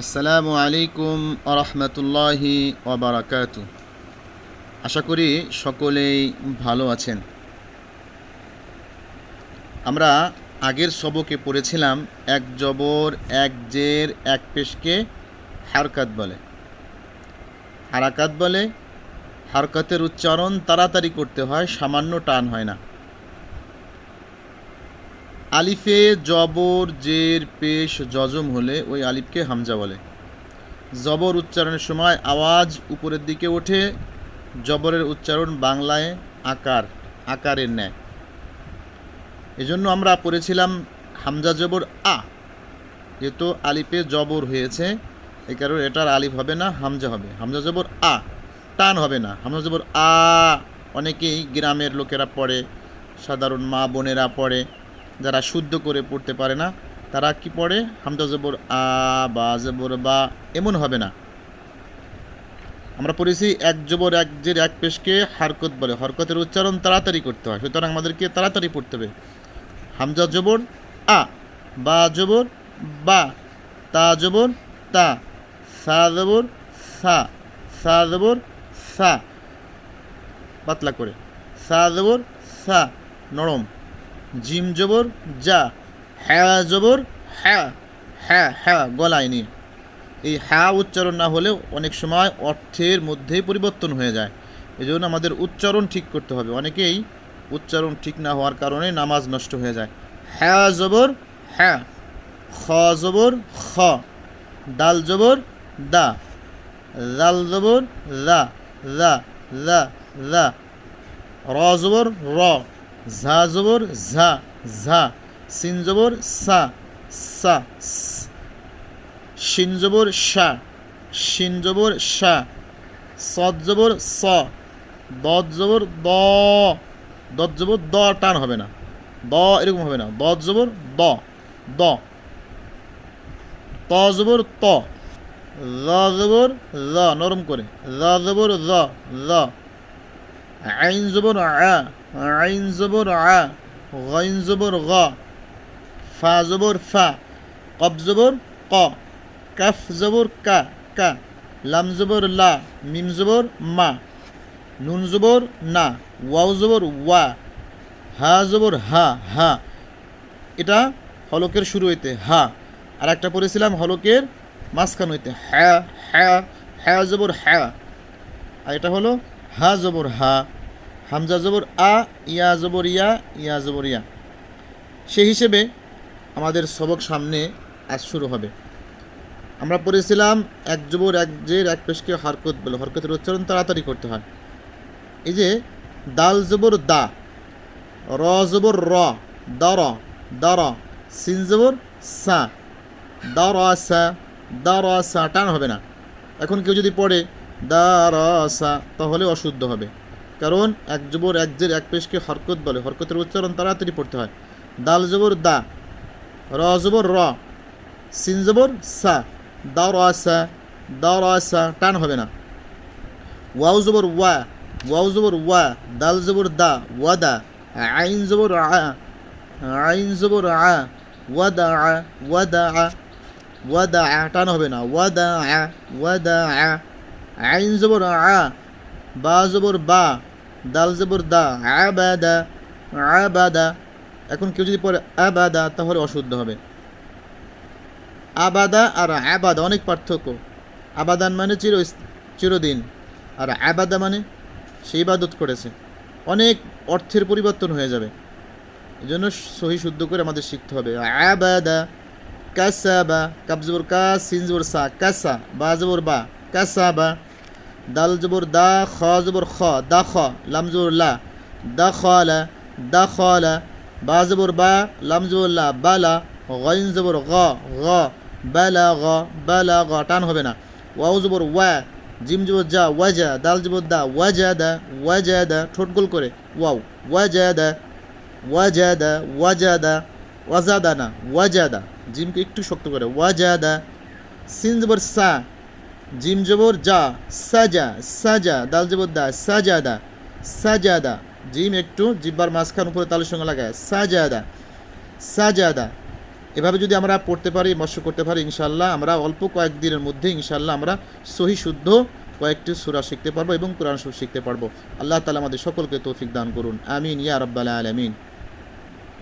আসসালামু আলাইকুম আরহামতুল্লাহি ওবরাকাতু। আশা করি সকলেই ভালো আছেন। আমরা আগের সবকে পড়েছিলাম, এক জবর, এক জের, এক পেশকে হারকাত বলে। হারাকাত বলে, হারকাতের উচ্চারণ তাড়াতাড়ি করতে হয়, সামান্য টান হয় না। আলিফে জবর, জের, পেশ, জজম হলে ওই আলিফকে হামজা বলে। জবর উচ্চারণের সময় আওয়াজ উপরের দিকে ওঠে, জবরের উচ্চারণ বাংলায় আকার, আকারের ন্যায়। এজন্য আমরা পড়েছিলাম হামজা জবর আ। যেহেতু আলিফে জবর হয়েছে, এ কারণে এটার আলিফ হবে না, হামজা হবে। হামজা জবর আ টান হবে না। হামজা জবর আ, অনেকেই গ্রামের লোকেরা পড়ে, সাধারণ মা বোনেরা পড়ে যারা শুদ্ধ করে পড়তে পারে না, তারা কি পড়ে? হামজা জবর আ, বা জবর বা, এমন হবে না। আমরা পড়েছি এক জবর এক জের এক পেশকে হারকত বলে। হরকতের উচ্চারণ তাড়াতাড়ি করতে হয়, সুতরাং আমাদেরকে তাড়াতাড়ি পড়তে হবে। হামজা জবর আ, বা জবর বা, তা জবর তা, সা জবর সা সা জবর সা। পাতলা করে। সা জবর সা, নরম। জিম জবর, যা হ্যাঁ জবর হ্যাঁ হ্যাঁ হ্যাঁ গলায় নিয়ে এই হ্যাঁ উচ্চারণ না হলেও অনেক সময় অর্থের মধ্যেই পরিবর্তন হয়ে যায়। এই জন্য আমাদের উচ্চারণ ঠিক করতে হবে। অনেকেই উচ্চারণ ঠিক না হওয়ার কারণে নামাজ নষ্ট হয়ে যায়। হ্যাঁ জবর হ্যাঁ খ জবর, খ, দাল জবর, দা জাল জবর রা রা রা রা র জবর, র। ঝা জবর ঝা ঝা। সিন জবর সা সা, স। শিন জবর সা, শিন জবর শা সদ জবর স, দদ জবর দ। দদ জবর দ টান হবে না। দ এরকম হবে না। দদ জবর দ দ। ত জবর ত জবর র, নরম করে। র জবর র র। আইন জবর আ। আইন জবর আ গাইন জবর গ ফা জবর ফা কব জবর ক কাফ জবর কা কা লাম জবর লা মিম জবর মা নুন জবর না ওয়াও জবর ওয়া হা জবর হা হা এটা হলকের শুরু হইতে হা আর একটা পড়েছিলাম হলকের মাঝখান হইতে হ্যাঁ হ্যাঁ হ্যাঁ জবর হ্যাঁ আর এটা হলো হা জবর হা হামজা জবর আ, ইয়া জবর ইয়া ইয়া জবর ইয়া। সেই হিসেবে আমাদের সবক সামনে আজ শুরু হবে। আমরা পড়েছিলাম এক জবর, এক জের, এক পেশকে হরকত বলে। হরকতের উচ্চারণ তাড়াতাড়ি করতে হয়। এই যে, দাল জবর দা, র জবর র, দর দর, সিন জবর সা, দর সা দর সা, টান হবে না। এখন কেউ যদি পড়ে দা র সা, তাহলে অশুদ্ধ হবে। কারণ এক জবর এক জের এক পেশকে হরকত বলে, হরকতের উচ্চারণ তাড়াতাড়ি পড়তে হয়। দাল জবর দা, র জবর র, সিন জবর সা দা র সা দা র সা, টান হবে না। ওয়াও জবর ওয়া, ওয়াও জবর ওয়া, দাল জবর দা ওয়াদা আইন জবর আ, আইন জবর আ, ওয়া দা আ, ওয়া দা আ, ওয়া দা আ, টান হবে না। ওয়া দা আ, ওয়া দা আ, আইন জবর আ, বা জবর বা দাল জবর দা, আবাদা আবাদা। এখন কেউ যদি পড়ে আবাদা, তাহলে অশুদ্ধ হবে। আবাদা আর আবাদা অনেক পার্থক্য। আবাদান মানে চির, চিরদিন। আর আবাদা মানে সে ইবাদত করেছে। অনেক অর্থের পরিবর্তন হয়ে যাবে। এই জন্য সহি শুদ্ধ করে আমাদের শিখতে হবে। আবাদা, কাসাবা কাবজবর কা, সিন জবর সা, কাসা, বা জবর বা, কাসাবা। দাল জবর দা, খ জবর খ, দা খ, লাম জবর লা। দা খলা দা খলা বা জবর বা, লাম জবর লা বালা গইন জবর গ গ বালা গ বালা গ, টান হবে না। ওয়াও জবর ওয়া, জিম জবর যা ওয়াজা দাল জবর দা ওয়াজা দা ওয়াজা দা, ঠোঁট গোল করে, ওয়াও ওয়াজা দা ওয়াজা দা ওয়াজা দা ওয়াজাদা না, ওয়া ওয়াজাদা জিমকে একটু শক্ত করে ওয়াজাদা সিন জবর সা জিম জবর যা সাজা সাজা, দাল জবর দা সাজাদা সাজাদা জিম একটু, জিব্বার মাঝখান উপরে তালের সঙ্গে লাগায় সাজাদা সাজাদা এভাবে যদি আমরা পড়তে পারি মৎস্য করতে পারি ইনশাল্লাহ আমরা অল্প কয়েকদিনের মধ্যে ইনশাল্লাহ আমরা সহি শুদ্ধ কয়েকটি সুরা শিখতে পারব এবং কোরআন শিখতে পারব। আল্লাহ তালা আমাদের সকলকে তৌফিক দান করুন। আমিন, ইয়া রব্বাল আলমিন।